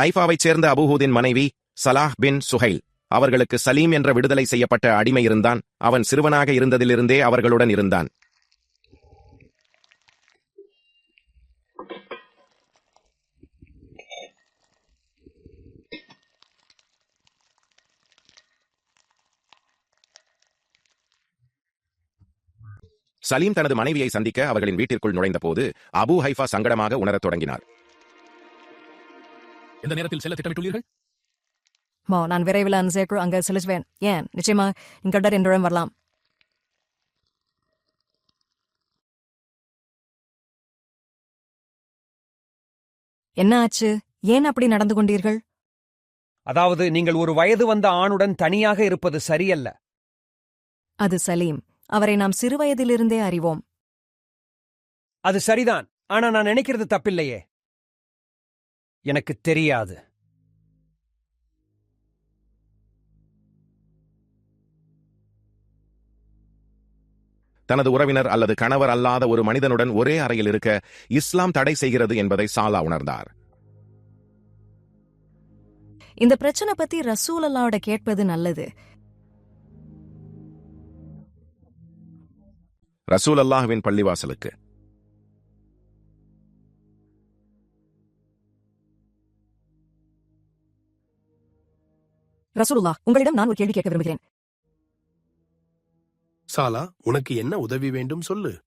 ஹைஃபாவைச் சேர்ந்த அபுஹூதின் மனைவி சலாஹ் பின் சுஹைல். அவர்களுக்கு சலீம் என்ற விடுதலை செய்யப்பட்ட அடிமை இருந்தான். அவன் சிறுவனாக இருந்ததிலிருந்தே அவர்களுடன் இருந்தான். சலீம் தனது மனைவியை சந்திக்க அவர்களின் வீட்டிற்குள் நுழைந்தபோது அபு ஹைஃபா சங்கடமாக உணரத் தொடங்கினார். எந்த நேரத்தில் செல்ல திட்டமிட்டுள்ளீர்கள்? மா நான் விரைவில் அந்த சேர்க்குள் அங்க செலுத்துவேன். ஏன்? நிச்சயமா எங்களிடம் என்னுடன் வரலாம். என்ன ஆச்சு? ஏன் அப்படி நடந்து கொண்டீர்கள்? அதாவது நீங்கள் ஒரு வயது வந்த ஆணுடன் தனியாக இருப்பது சரியல்ல. அது சலீம். அவரை நாம் சிறுவயதிலிருந்தே அறிவோம். அது சரிதான். ஆனா நான் நினைக்கிறது தப்பில்லையே. எனக்கு தெரியாது. தனது உறவினர் அல்லது கணவர் அல்லாத ஒரு மனிதனுடன் ஒரே அறையில் இருக்க இஸ்லாம் தடை செய்கிறது என்பதை சாலா உணர்ந்தார். இந்த பிரச்சனை பத்தி ரசூல் அல்லாவோட கேட்பது நல்லது. ரசூல் அல்லாஹ்வின் பள்ளிவாசலுக்கு. ரசூலுல்லா உங்களிடம் நான் ஒரு கேள்வி கேட்க விரும்புகிறேன். சாலா உனக்கு என்ன உதவி வேண்டும் சொல்லு.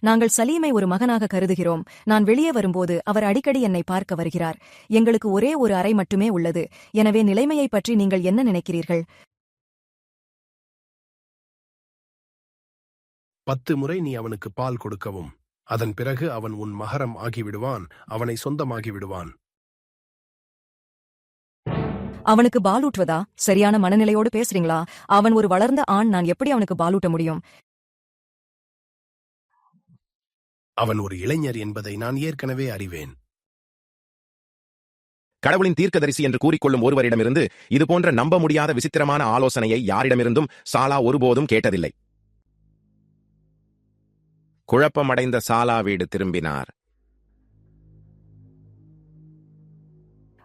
நாங்கள் சலீமை ஒரு மகனாக கருதுகிறோம். நான் வெளியே வரும்போது அவர் அடிக்கடி என்னை பார்க்க வருகிறார். எங்களுக்கு ஒரே ஒரு அறை மட்டுமே உள்ளது. எனவே நிலைமையைப் பற்றி நீங்கள் என்ன நினைக்கிறீர்கள்? பத்து முறை நீ அவனுக்கு பால் கொடுக்கவும். அதன் பிறகு அவன் உன் மகரம் ஆகிவிடுவான். அவனை சொந்தமாகி விடுவான். அவனுக்கு பாலூட்டுவதா சரியான மனநிலையோடு பேசுறீங்களா? அவன் ஒரு வளர்ந்த ஆண் நான் எப்படி அவனுக்கு பாலூட்ட முடியும்? அவன் ஒரு இளைஞர் என்பதை நான் ஏற்கனவே அறிவேன். கடவுளின் தீர்க்கதரிசி என்று கூறிக்கொள்ளும் ஒருவரிடமிருந்து இதுபோன்ற நம்ப முடியாத விசித்திரமான ஆலோசனையை யாரிடமிருந்தும் சாலா ஒருபோதும் கேட்டதில்லை. குழப்பமடைந்த சாலா வீடு திரும்பினார்.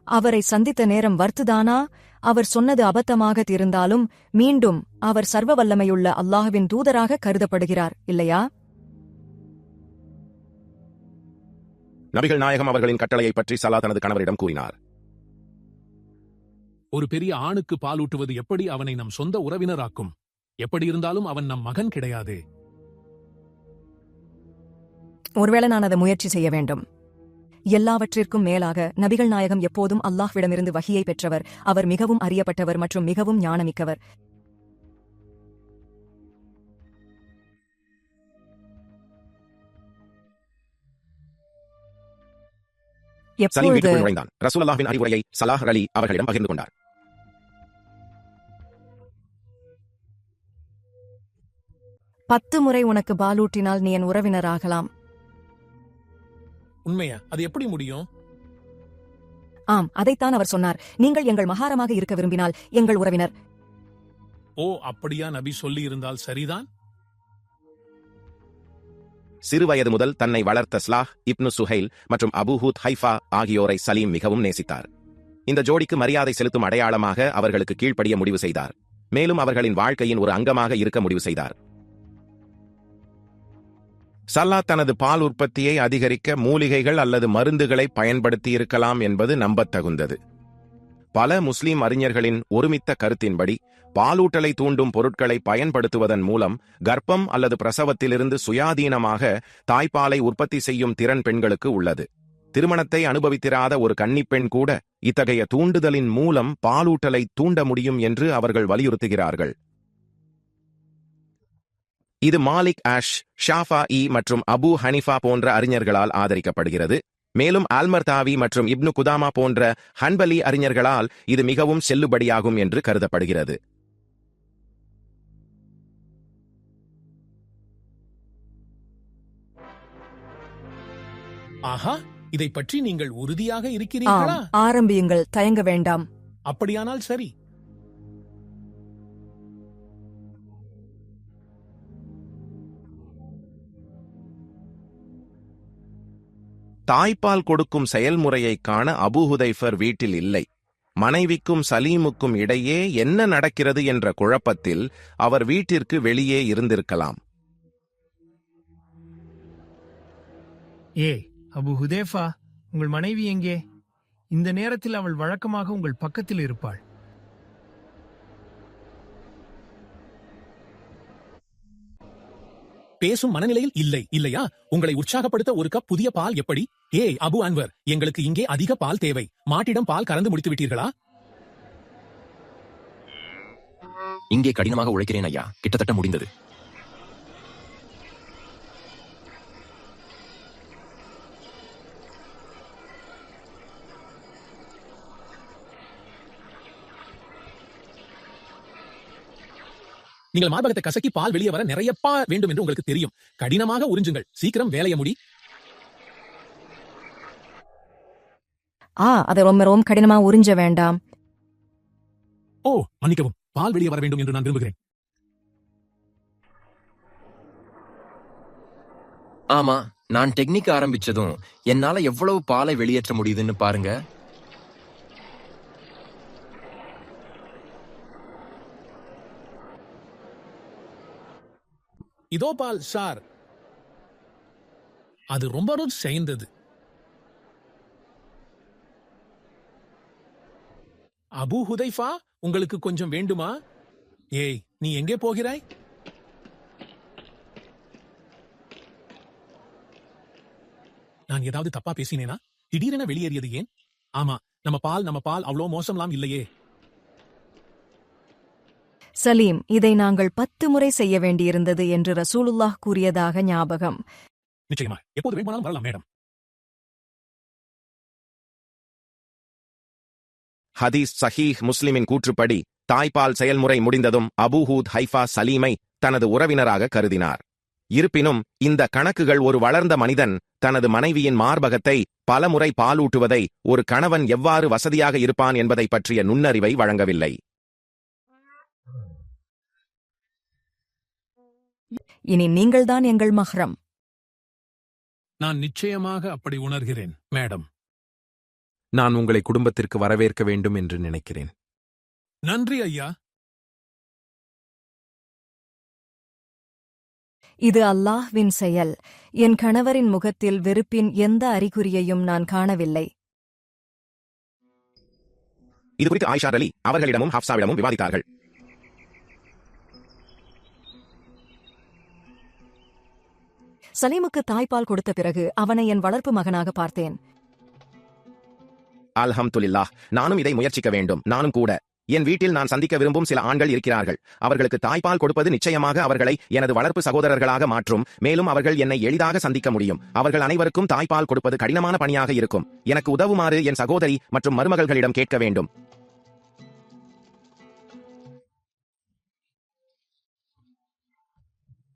அவரை சந்தித்த நேரம் வர்த்துதானா? அவர் சொன்னது அபத்தமாக இருந்தாலும் மீண்டும் அவர் சர்வ வல்லமையுள்ள அல்லாஹ்வின் தூதராக கருதப்படுகிறார் இல்லையா? நபிகள் நாயகம் அவர்களின் கட்டளையைப் பற்றி சலா தனது கணவரிடம் கூறினார். ஒரு பெரிய ஆணுக்கு பாலூட்டுவது எப்படி அவனை நம் சொந்த உறவினராக்கும்? எப்படி இருந்தாலும் அவன் நம் மகன் கிடையாது. ஒருவேளை நான் அதை முயற்சி செய்ய வேண்டும். எல்லாவற்றிற்கும் மேலாக நபிகள் நாயகம் எப்போதும் அல்லாஹ்விடமிருந்து வகியை பெற்றவர். அவர் மிகவும் அறியப்பட்டவர் மற்றும் மிகவும் ஞானமிக்கவர். சலீம் வீட்டுக்குள் நுழைந்தான். ரசூல் அல்லாஹ்வின் அறிவுரையை சலாஹ் அலி அவர்களிடம் பகிர்ந்து கொண்டார். பத்து முறை உனக்கு பாலூட்டினால் நீ என் உறவினராகலாம். உண்மையா? அது எப்படி முடியும்? ஆம் அதைத்தான் அவர் சொன்னார். நீங்கள் எங்கள் மகாரமாக இருக்க விரும்பினால் எங்கள் உறவினர். ஓ அப்படியா நபி சொல்லி இருந்தால் சரிதான்? சிறுவயது முதல் தன்னை வளர்த்த ஸ்லாஹ் இப்னு சுஹைல் மற்றும் அபூஹூத் ஹைஃபா ஆகியோரை சலீம் மிகவும் நேசித்தார். இந்த ஜோடிக்கு மரியாதை செலுத்தும் அடையாளமாக அவர்களுக்கு கீழ்ப்படிய முடிவு செய்தார். மேலும் அவர்களின் வாழ்க்கையின் ஒரு அங்கமாக இருக்க முடிவு செய்தார். சல்லா தனது பால் உற்பத்தியை அதிகரிக்க மூலிகைகள் அல்லது மருந்துகளை பயன்படுத்தியிருக்கலாம் என்பது நம்பத்தகுந்தது. பல முஸ்லிம் அறிஞர்களின் ஒருமித்த கருத்தின்படி பாலூட்டலை தூண்டும் பொருட்களை பயன்படுத்துவதன் மூலம் கர்ப்பம் அல்லது பிரசவத்திலிருந்து சுயாதீனமாக தாய்ப்பாலை உற்பத்தி செய்யும் திறன் பெண்களுக்கு உள்ளது. திருமணத்தை அனுபவித்திராத ஒரு கன்னிப்பெண் கூட இத்தகைய தூண்டுதலின் மூலம் பாலூட்டலை தூண்ட முடியும் என்று அவர்கள் வலியுறுத்துகிறார்கள். இது மாலிக் ஆஷ் ஷாஃபா இ மற்றும் அபு ஹனிஃபா போன்ற அறிஞர்களால் ஆதரிக்கப்படுகிறது. மேலும் ஆல்மர்தாவி மற்றும் இப்னு குதாமா போன்ற ஹன்பலி அறிஞர்களால் இது மிகவும் செல்லுபடியாகும் என்று கருதப்படுகிறது. ஆஹா இதை பற்றி நீங்கள் உறுதியாக இருக்கிறீர்களா? ஆரம்பியுங்கள் தயங்க வேண்டாம். அப்படியானால் சரி தாய்ப்பால் கொடுக்கும் செயல்முறையைக் காண அபுஹுதைஃபர் வீட்டில் இல்லை. மனைவிக்கும் சலீமுக்கும் இடையே என்ன நடக்கிறது என்ற குழப்பத்தில் அவர் வீட்டிற்கு வெளியே இருந்திருக்கலாம். ஏ அபு ஹுதேஃபா உங்கள் மனைவி எங்கே? இந்த நேரத்தில் அவள் வழக்கமாக உங்கள் பக்கத்தில் இருப்பாள். பேசும் மனநிலையில் இல்லை. இல்லையா? உங்களை உற்சாகப்படுத்த ஒரு கப் புதிய பால் எப்படி? ஏய் அபு அன்வர் எங்களுக்கு இங்கே அதிக பால் தேவை. மாட்டிடம் பால் கறந்து முடித்து விட்டீர்களா? இங்கே கடினமாக உழைக்கிறேன் ஐயா. கிட்டத்தட்ட முடிந்தது. நீங்கள் மார்பகத்தை கசக்கி பால் வெளியே வர நிறைய பா வேண்டும் என்று உங்களுக்கு தெரியும். கடினமாக உறிஞ்சுங்கள். சீக்கிரம் வேலையை முடி. ஆ அதை ரொம்ப ரொம்ப கடினமா உறிஞ்ச வேண்டாம். ஓ மன்னிக்கவும். பால் வெளியே வர வேண்டும் என்று நான் விரும்புகிறேன். ஆமா நான் டெக்னிக் ஆரம்பிச்சதும் என்னால எவ்வளவு பாலை வெளியேற்ற முடியுதுன்னு பாருங்க. இதோ பால் சார். அது ரொம்ப ரொம்ப சேர்ந்தது. அபு ஹுதைஃபா உங்களுக்கு கொஞ்சம் வேண்டுமா? ஏய் நீ எங்கே போகிறாய்? நான் ஏதாவது தப்பா பேசினேனா? திடீரென வெளியேறியது ஏன்? ஆமா நம்ம பால் நம்ம பால் அவ்வளோ மோசம்லாம் இல்லையே. சலீம் இதை நாங்கள் பத்து முறை செய்ய வேண்டியிருந்தது என்று ரசூலுல்லாஹ் கூறியதாக ஞாபகம். நிச்சயமா எப்போது வேண்டுமானாலும் வரலாம் மேடம். ஹதீஸ் சஹீஹ் முஸ்லிமின் கூற்றுப்படி தாய்ப்பால் செயல்முறை முடிந்ததும் அபூஹூத் ஹைஃபா சலீமை தனது உறவினராக கருதினார். இருப்பினும் இந்த கணக்குகள் ஒரு வளர்ந்த மனிதன் தனது மனைவியின் மார்பகத்தை பலமுறை பாலூட்டுவதை ஒரு கணவன் எவ்வாறு வசதியாக இருப்பான் என்பதை பற்றிய நுண்ணறிவை வழங்கவில்லை. இனி நீங்கள்தான் எங்கள் மஹ்ரம் நான் நிச்சயமாக அப்படி உணர்கிறேன் மேடம். நான் உங்களை குடும்பத்திற்கு வரவேற்க வேண்டும் என்று நினைக்கிறேன். நன்றி ஐயா. இது அல்லாஹ்வின் செயல். என் கணவரின் முகத்தில் வெறுப்பின் எந்த அறிகுறியையும் நான் காணவில்லை. இது குறித்து ஆயிஷா அலி அவர்களிடமும் ஹப்சாவிடமும் விவாதித்தார்கள். சலீமுக்கு தாய்ப்பால் கொடுத்த பிறகு அவனை என் வளர்ப்பு மகனாக பார்த்தேன். அல்ஹம்துலில்லாஹ் நானும் இதை முயற்சிக்க வேண்டும். நானும் கூட. என் வீட்டில் நான் சந்திக்க விரும்பும் சில ஆண்கள் இருக்கிறார்கள். அவர்களுக்கு தாய்ப்பால் கொடுப்பது நிச்சயமாக அவர்களை எனது வளர்ப்பு சகோதரர்களாக மாற்றும். மேலும் அவர்கள் என்னை எளிதாக சந்திக்க முடியும். அவர்கள் அனைவருக்கும் தாய்ப்பால் கொடுப்பது கடினமான பணியாக இருக்கும். எனக்கு உதவுமாறு என் சகோதரி மற்றும் மருமகள்களிடம் கேட்க வேண்டும்.